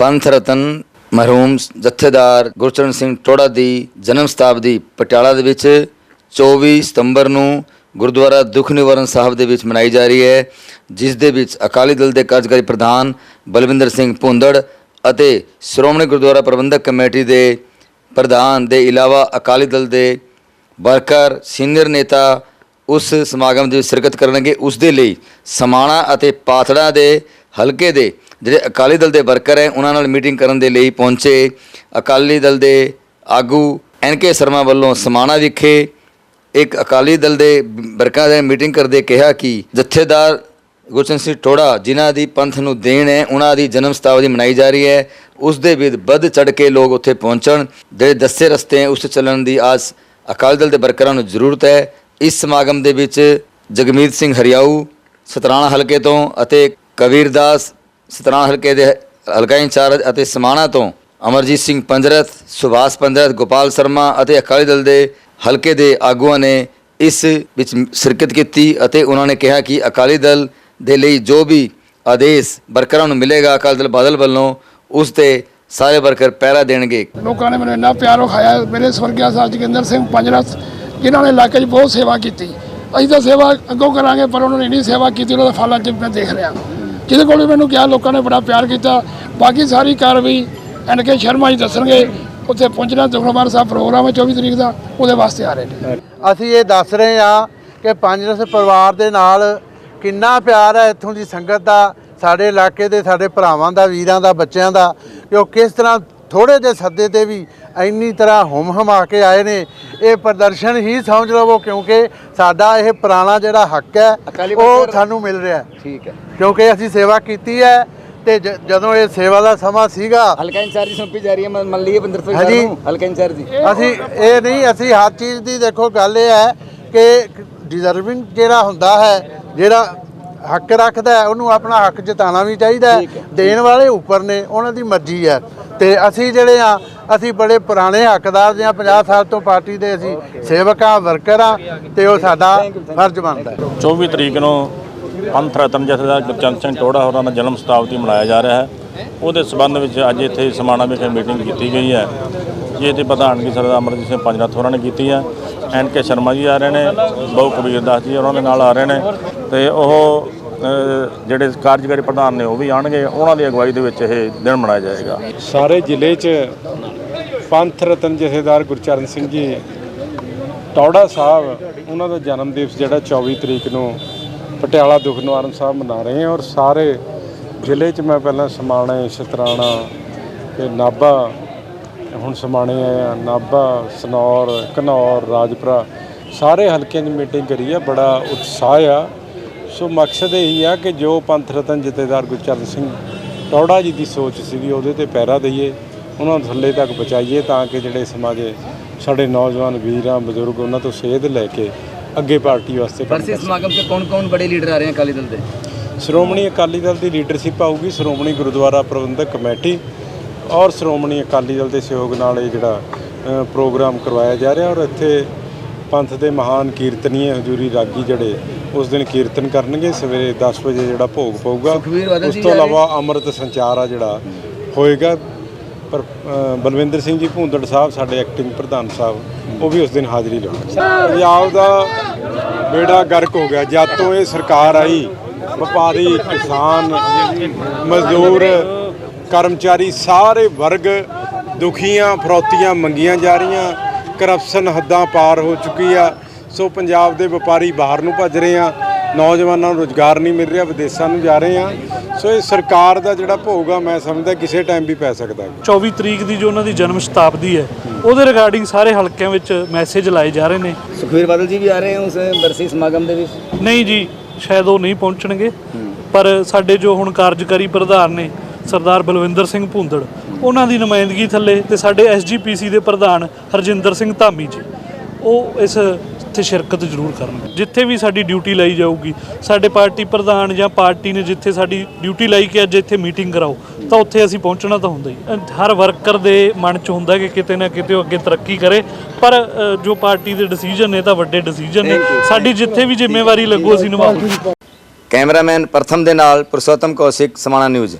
ਪੰਥ ਰਤਨ ਮਰਹੂਮ ਜਥੇਦਾਰ ਗੁਰਚਰਨ ਸਿੰਘ ਟੋੜਾ ਦੀ ਜਨਮ ਸ਼ਤਾਬਦੀ ਪਟਿਆਲਾ ਦੇ ਵਿੱਚ 24 ਸਤੰਬਰ ਨੂੰ ਗੁਰਦੁਆਰਾ ਦੁੱਖ ਨਿਵਾਰਨ ਸਾਹਿਬ ਦੇ ਵਿੱਚ ਮਨਾਈ ਜਾ ਰਹੀ ਹੈ, ਜਿਸ ਦੇ ਵਿੱਚ ਅਕਾਲੀ ਦਲ ਦੇ ਕਾਰਜਕਾਰੀ ਪ੍ਰਧਾਨ ਬਲਵਿੰਦਰ ਸਿੰਘ ਭੁੰਦੜ ਅਤੇ ਸ਼੍ਰੋਮਣੀ ਗੁਰਦੁਆਰਾ ਪ੍ਰਬੰਧਕ ਕਮੇਟੀ ਦੇ ਪ੍ਰਧਾਨ ਦੇ ਇਲਾਵਾ ਅਕਾਲੀ ਦਲ ਦੇ ਵਰਕਰ, ਸੀਨੀਅਰ ਨੇਤਾ ਉਸ ਸਮਾਗਮ ਦੇ ਵਿੱਚ ਸ਼ਿਰਕਤ ਕਰਨਗੇ। ਉਸ ਦੇ ਲਈ ਸਮਾਣਾ ਅਤੇ ਪਾਥੜਾ ਦੇ ਹਲਕੇ ਦੇ ਜਿਹੜੇ ਅਕਾਲੀ ਦਲ ਦੇ ਵਰਕਰ ਹੈ, ਉਹਨਾਂ ਨਾਲ ਮੀਟਿੰਗ ਕਰਨ ਦੇ ਲਈ ਪਹੁੰਚੇ ਅਕਾਲੀ ਦਲ ਦੇ ਆਗੂ ਐਨ ਕੇ ਸ਼ਰਮਾ ਵੱਲੋਂ ਸਮਾਣਾ ਵਿਖੇ ਇੱਕ ਅਕਾਲੀ ਦਲ ਦੇ ਵਰਕਰਾਂ ਦੇ ਮੀਟਿੰਗ ਕਰਦੇ ਕਿਹਾ ਕਿ ਜਥੇਦਾਰ ਗੁਰਚਰਨ ਸਿੰਘ ਟੋੜਾ ਜਿਨ੍ਹਾਂ ਦੀ ਪੰਥ ਨੂੰ ਦੇਣ ਹੈ, ਉਹਨਾਂ ਦੀ ਜਨਮ ਸ਼ਤਾਬਦੀ ਮਨਾਈ ਜਾ ਰਹੀ ਹੈ। ਉਸ ਦੇ ਵਿੱਚ ਵੱਧ ਚੜ ਕੇ ਲੋਕ ਉੱਥੇ ਪਹੁੰਚਣ। ਜਿਹੜੇ ਦੱਸੇ ਰਸਤੇ ਹੈ, ਉਸ ਚੱਲਣ ਦੀ ਆਸ ਅਕਾਲੀ ਦਲ ਦੇ ਵਰਕਰਾਂ ਨੂੰ ਜ਼ਰੂਰਤ ਹੈ। ਇਸ ਸਮਾਗਮ ਦੇ ਵਿੱਚ ਜਗਮੀਤ ਸਿੰਘ ਹਰਿਆਊ, ਸਤਰਾਣਾ ਹਲਕੇ ਤੋਂ ਅਤੇ ਕਬੀਰਦਾਸ ਸਤਰਾਣਾ ਹਲਕੇ ਦੇ ਹਲਕਾ ਇੰਚਾਰਜ ਅਤੇ ਸਮਾਣਾ ਤੋਂ ਅਮਰਜੀਤ ਸਿੰਘ ਪੰਜਰਤ ਸੁਭਾਸ਼ ਪੰਜਰਤ ਗੋਪਾਲ ਸ਼ਰਮਾ ਅਤੇ ਅਕਾਲੀ ਦਲ ਦੇ ਹਲਕੇ ਦੇ ਆਗੂਆਂ ਨੇ ਇਸ ਵਿੱਚ ਸ਼ਿਰਕਤ ਕੀਤੀ ਅਤੇ ਉਹਨਾਂ ਨੇ ਕਿਹਾ ਕਿ ਅਕਾਲੀ ਦਲ ਦੇ ਲਈ ਜੋ ਵੀ ਆਦੇਸ਼ ਵਰਕਰਾਂ ਨੂੰ ਮਿਲੇਗਾ, ਅਕਾਲੀ ਦਲ ਬਾਦਲ ਵੱਲੋਂ, ਉਸ ਤੇ ਸਾਰੇ ਵਰਕਰ ਪਹਿਰਾ ਦੇਣਗੇ। ਲੋਕਾਂ ਨੇ ਮੈਨੂੰ ਇੰਨਾ ਪਿਆਰ ਵਿਖਾਇਆ, ਮੇਰੇ ਸਵਰਗਿਆ ਸਾਹਿਬ ਜੋਗਿੰਦਰ ਸਿੰਘ ਪੰਜਰਸ ਜਿਨ੍ਹਾਂ ਨੇ ਇਲਾਕੇ 'ਚ ਬਹੁਤ ਸੇਵਾ ਕੀਤੀ। ਅਸੀਂ ਤਾਂ ਸੇਵਾ ਅੱਗੋਂ ਕਰਾਂਗੇ, ਪਰ ਉਹਨਾਂ ਨੇ ਇੰਨੀ ਸੇਵਾ ਕੀਤੀ, ਉਹਨਾਂ ਦਾ ਫਲ ਅੱਜ ਮੈਂ ਦੇਖ ਰਿਹਾ। ਜਿਹਦੇ ਕੋਲ ਵੀ ਮੈਨੂੰ ਕਿਹਾ, ਲੋਕਾਂ ਨੇ ਬੜਾ ਪਿਆਰ ਕੀਤਾ। ਬਾਕੀ ਸਾਰੀ ਕਾਰਵਾਈ ਐਨ ਕੇ ਸ਼ਰਮਾ ਜੀ ਦੱਸਣਗੇ। ਉੱਥੇ ਪਹੁੰਚਣਾ ਦੁਖਨਵਾਰ ਸਾਹਿਬ ਪ੍ਰੋਗਰਾਮ ਹੈ 24 ਤਰੀਕ ਦਾ, ਉਹਦੇ ਵਾਸਤੇ ਆ ਰਹੇ ਨੇ। ਅਸੀਂ ਇਹ ਦੱਸ ਰਹੇ ਹਾਂ ਕਿ ਪੰਜਰਸ ਪਰਿਵਾਰ ਦੇ ਨਾਲ ਕਿੰਨਾ ਪਿਆਰ ਹੈ ਇੱਥੋਂ ਦੀ ਸੰਗਤ ਦਾ, ਸਾਡੇ ਇਲਾਕੇ ਦੇ ਸਾਡੇ ਭਰਾਵਾਂ ਦਾ, ਵੀਰਾਂ ਦਾ, ਬੱਚਿਆਂ ਦਾ, ਕਿ ਉਹ ਕਿਸ ਤਰ੍ਹਾਂ ਥੋੜੇ ਜਿਹੇ ਸੱਦੇ ਤੇ ਵੀ ਇੰਨੀ ਤਰ੍ਹਾਂ ਹੁਮ ਹਮਾ ਕੇ ਆਏ ਨੇ ਇਹ ਪ੍ਰਦਰਸ਼ਨ ਹੀ ਸਮਝ ਲਵੋ ਕਿਉਂਕਿ ਸਾਡਾ ਇਹ ਪੁਰਾਣਾ ਜਿਹੜਾ ਹੱਕ ਹੈ ਉਹ ਸਾਨੂੰ ਮਿਲ ਰਿਹਾ। ਠੀਕ ਹੈ। ਕਿਉਂਕਿ ਅਸੀਂ ਸੇਵਾ ਕੀਤੀ ਹੈ ਤੇ ਜ- ਜਦੋਂ ਇਹ ਸੇਵਾ ਦਾ ਸਮਾਂ ਸੀਗਾ ਹਲਕਾ ਇੰਚਾਰਜ ਸੌਂਪੀ ਜਾ ਰਹੀ ਹੈ ਮੰਨ ਲਈਏ ਬੰਦਰ ਤੋਂ ਹਾਂਜੀ। ਹਲਕਾ ਇੰਚਾਰਜ ਦੀ। ਅਸੀਂ ਇਹ ਨਹੀਂ ਅਸੀਂ ਹਰ ਚੀਜ਼ ਦੀ ਦੇਖੋ ਗੱਲ ਇਹ ਹੈ ਕਿ ਡਿਜ਼ਰਵਿੰਗ ਜਿਹੜਾ ਹੁੰਦਾ ਹੈ ਜਿਹੜਾ ਹੱਕ ਰੱਖਦਾ ਹੈ ਉਹਨੂੰ ਆਪਣਾ ਹੱਕ ਜਤਾਉਣਾ ਵੀ ਚਾਹੀਦਾ ਦੇਣ ਵਾਲੇ ਉੱਪਰ ਨੇ ਉਹਨਾਂ ਦੀ ਮਰਜ਼ੀ ਹੈ। ਤੇ ਅਸੀਂ ਜਿਹੜੇ ਆ, ਅਸੀਂ ਬੜੇ ਪੁਰਾਣੇ ਹੱਕਦਾਰ ਜਾਂ 50 ਸਾਲ ਤੋਂ ਪਾਰਟੀ ਦੇ ਅਸੀਂ ਸੇਵਕ ਆ, ਵਰਕਰ ਆ, ਤੇ ਉਹ ਸਾਡਾ ਫਰਜ਼ ਬਣਦਾ ਹੈ। 24 ਤਰੀਕ ਨੂੰ ਪੰਥ ਰਤਨ ਜਥੇਦਾਰ ਗੁਰਚਰਨ ਸਿੰਘ ਟੋੜਾ ਹੋਰਾਂ ਦਾ ਜਨਮ ਸ਼ਤਾਬਦੀ ਮਨਾਇਆ ਜਾ ਰਿਹਾ ਹੈ। ਉਹਦੇ ਸਬੰਧ ਵਿੱਚ ਅੱਜ ਇੱਥੇ ਸਮਾਣਾ ਵਿਖੇ ਮੀਟਿੰਗ ਕੀਤੀ ਗਈ ਹੈ। ਜੀ ਤੇ ਪ੍ਰਧਾਨਗੀ ਸਰਦਾਰ ਅਮਰਜੀਤ ਸਿੰਘ ਪੰਜਨਾਥ ਹੋਰਾਂ ਨੇ ਕੀਤੀ ਹੈ। ਐਨ ਕੇ ਸ਼ਰਮਾ ਜੀ ਆ ਰਹੇ ਨੇ, ਬਹੁ ਕਬੀਰਦਾਸ ਜੀ ਉਹਨਾਂ ਦੇ ਨਾਲ ਆ ਰਹੇ ਨੇ, ਤੇ ਉਹ ਜਿਹੜੇ ਕਾਰਜਕਾਰੀ ਪ੍ਰਧਾਨ ਨੇ ਉਹ ਵੀ ਆਣਗੇ ਉਹਨਾਂ ਦੀ ਅਗਵਾਈ ਦੇ ਵਿੱਚ ਇਹ ਦਿਨ ਮਨਾਇਆ ਜਾਏਗਾ। ਸਾਰੇ ਜ਼ਿਲ੍ਹੇ 'ਚ ਪੰਥ ਰਤਨ ਜਥੇਦਾਰ ਗੁਰਚਰਨ ਸਿੰਘ ਜੀ, ਟੌੜਾ ਸਾਹਿਬ, ਉਹਨਾਂ ਦਾ ਜਨਮ ਦਿਵਸ ਜਿਹੜਾ 24 ਤਰੀਕ ਨੂੰ ਪਟਿਆਲਾ ਦੁੱਖ ਨਿਵਾਰਨ ਸਾਹਿਬ ਮਨਾ ਰਹੇ ਹਾਂ ਔਰ ਸਾਰੇ ਜ਼ਿਲ੍ਹੇ 'ਚ ਮੈਂ ਪਹਿਲਾਂ ਸਮਾਣੇ ਸ਼ਤਰਾਣਾ ਤੇ ਨਾਭਾ, ਹੁਣ ਸਮਾਣੇ ਆਏ ਆ ਨਾਭਾ, ਸਨੌਰ, ਘਨੌਰ, ਰਾਜਪੁਰਾ, ਸਾਰੇ ਹਲਕਿਆਂ 'ਚ ਮੀਟਿੰਗ ਕਰੀ ਆ, ਬੜਾ ਉਤਸ਼ਾਹ ਆ। ਸੋ ਮਕਸਦ ਇਹੀ ਆ ਕਿ ਜੋ ਪੰਥ ਰਤਨ ਜਥੇਦਾਰ ਗੁਰਚਰਨ ਸਿੰਘ ਟੌੜਾ ਜੀ ਦੀ ਸੋਚ ਸੀਗੀ ਉਹਦੇ ਤੇ ਪਹਿਰਾ ਦਈਏ ਉਹਨਾਂ ਨੂੰ ਥੱਲੇ ਤੱਕ ਪਹੁੰਚਾਈਏ ਤਾਂ ਕਿ ਜਿਹੜੇ ਸਮਾਜੇ ਸਾਡੇ ਨੌਜਵਾਨ ਵੀਰਾਂ ਬਜ਼ੁਰਗ ਉਹਨਾਂ ਤੋਂ ਸੇਧ ਲੈ ਕੇ ਅੱਗੇ ਪਾਰਟੀ ਵਾਸਤੇ ਕੰਮ ਵਰਸੇ ਸਮਾਗਮ ਤੇ ਕੌਣ ਕੌਣ ਬੜੇ ਲੀਡਰ ਆ ਰਹੇ ਹਨ ਅਕਾਲੀ ਦਲ ਦੇ? ਸ਼੍ਰੋਮਣੀ ਅਕਾਲੀ ਦਲ ਦੀ ਲੀਡਰਸ਼ਿਪ ਆਊਗੀ ਸ਼੍ਰੋਮਣੀ ਗੁਰਦੁਆਰਾ ਪ੍ਰਬੰਧਕ ਕਮੇਟੀ ਔਰ ਸ਼੍ਰੋਮਣੀ ਅਕਾਲੀ ਦਲ ਦੇ ਸਹਿਯੋਗ ਨਾਲ ਇਹ ਜਿਹੜਾ ਪ੍ਰੋਗਰਾਮ ਕਰਵਾਇਆ ਜਾ ਰਿਹਾ ਔਰ ਇੱਥੇ ਪੰਥ ਦੇ ਮਹਾਨ ਕੀਰਤਨੀਏ ਹਜ਼ੂਰੀ ਰਾਗੀ ਜਿਹੜੇ ਉਸ ਦਿਨ ਕੀਰਤਨ ਕਰਨਗੇ ਸਵੇਰੇ 10 ਵਜੇ ਜਿਹੜਾ ਭੋਗ ਪਊਗਾ ਉਸ ਤੋਂ? ਇਲਾਵਾ ਅੰਮ੍ਰਿਤ ਸੰਚਾਰ ਆ ਜਿਹੜਾ ਹੋਏਗਾ। ਪਰ ਬਲਵਿੰਦਰ ਸਿੰਘ ਜੀ ਭੂੰਦੜ ਸਾਹਿਬ ਸਾਡੇ ਐਕਟਿੰਗ ਪ੍ਰਧਾਨ ਸਾਹਿਬ ਉਹ ਵੀ ਉਸ ਦਿਨ ਹਾਜ਼ਰੀ ਲਾਉਣਗੇ ਪੰਜਾਬ ਦਾ ਬੇੜਾ ਗਰਕ ਹੋ ਗਿਆ। ਜਦ ਤੋਂ ਇਹ ਸਰਕਾਰ ਆਈ ਵਪਾਰੀ ਕਿਸਾਨ ਮਜ਼ਦੂਰ ਕਰਮਚਾਰੀ ਸਾਰੇ ਵਰਗ ਦੁਖੀਆਂ ਫਰੌਤੀਆਂ ਮੰਗੀਆਂ ਜਾ ਰਹੀਆਂ। ਕਰਪਸ਼ਨ ਹੱਦਾਂ ਪਾਰ ਹੋ ਚੁੱਕੀ ਆ। ਸੋ ਪੰਜਾਬ ਦੇ ਵਪਾਰੀ ਬਾਹਰ ਨੂੰ ਭੱਜ ਰਹੇ ਆ। ਨੌਜਵਾਨਾਂ ਨੂੰ ਰੋਜ਼ਗਾਰ ਨਹੀਂ ਮਿਲ ਰਿਹਾ ਵਿਦੇਸ਼ਾਂ ਨੂੰ ਜਾ ਰਹੇ ਆ। ਸੋ ਇਹ ਸਰਕਾਰ ਦਾ ਜਿਹੜਾ ਭੋਗ ਆ ਮੈਂ ਸਮਝਦਾ ਕਿਸੇ ਟਾਈਮ ਵੀ ਪੈ ਸਕਦਾ ਹੈ। 24 ਤਰੀਕ ਦੀ ਜੋ ਉਹਨਾਂ ਦੀ ਜਨਮ ਸ਼ਤਾਬਦੀ ਹੈ ਉਹਦੇ ਰਿਗਾਰਡਿੰਗ ਸਾਰੇ ਹਲਕਿਆਂ ਵਿੱਚ ਮੈਸੇਜ ਲਾਏ ਜਾ ਰਹੇ ਨੇ। ਸੁਖਵੀਰ ਬਾਦਲ ਜੀ ਵੀ ਆ ਰਹੇ ਹਨ ਉਸ ਵਰਸੀ ਸਮਾਗਮ ਦੇ ਵਿੱਚ? ਨਹੀਂ ਜੀ ਸ਼ਾਇਦ ਉਹ ਨਹੀਂ ਪਹੁੰਚਣਗੇ। ਪਰ ਸਾਡੇ ਜੋ ਹੁਣ ਕਾਰਜਕਾਰੀ ਪ੍ਰਧਾਨ ਨੇ ਸਰਦਾਰ ਬਲਵਿੰਦਰ ਸਿੰਘ ਭੁੰਦੜ ਉਹਨਾਂ ਦੀ ਨੁਮਾਇੰਦਗੀ ਥੱਲੇ ਤੇ ਸਾਡੇ ਐਸਜੀਪੀਸੀ ਦੇ ਪ੍ਰਧਾਨ ਹਰਜਿੰਦਰ ਸਿੰਘ ਧਾਮੀ ਜੀ ਉਹ ਇਸ ਇੱਥੇ ਸ਼ਿਰਕਤ ਜ਼ਰੂਰ ਕਰਨਗੇ। ਜਿੱਥੇ ਵੀ ਸਾਡੀ ਡਿਊਟੀ ਲਈ ਜਾਊਗੀ ਸਾਡੇ ਪਾਰਟੀ ਪ੍ਰਧਾਨ ਜਾਂ ਪਾਰਟੀ ਨੇ ਜਿੱਥੇ ਸਾਡੀ ਡਿਊਟੀ ਲਾਈ ਕਿ ਅੱਜ ਇੱਥੇ ਮੀਟਿੰਗ ਕਰਾਓ ਤਾਂ ਉੱਥੇ ਅਸੀਂ ਪਹੁੰਚਣਾ ਤਾਂ ਹੁੰਦਾ ਹੀ ਹਰ ਵਰਕਰ ਦੇ ਮਨ 'ਚ ਹੁੰਦਾ ਕਿ ਕਿਤੇ ਨਾ ਕਿਤੇ ਉਹ ਅੱਗੇ ਤਰੱਕੀ ਕਰੇ ਪਰ ਜੋ ਪਾਰਟੀ ਦੇ ਡਿਸੀਜਨ ਨੇ ਤਾਂ ਵੱਡੇ ਡਿਸੀਜਨ ਨੇ। ਸਾਡੀ ਜਿੱਥੇ ਵੀ ਜ਼ਿੰਮੇਵਾਰੀ ਲੱਗੂ ਅਸੀਂ ਨਿਭਾਵਾਂਗੇ ਕੈਮਰਾਮੈਨ ਪ੍ਰਥਮ ਦੇ ਨਾਲ ਪੁਰਸ਼ੋਤਮ ਕੌਸ਼ਿਕ ਸਮਾਣਾ ਨਿਊਜ਼।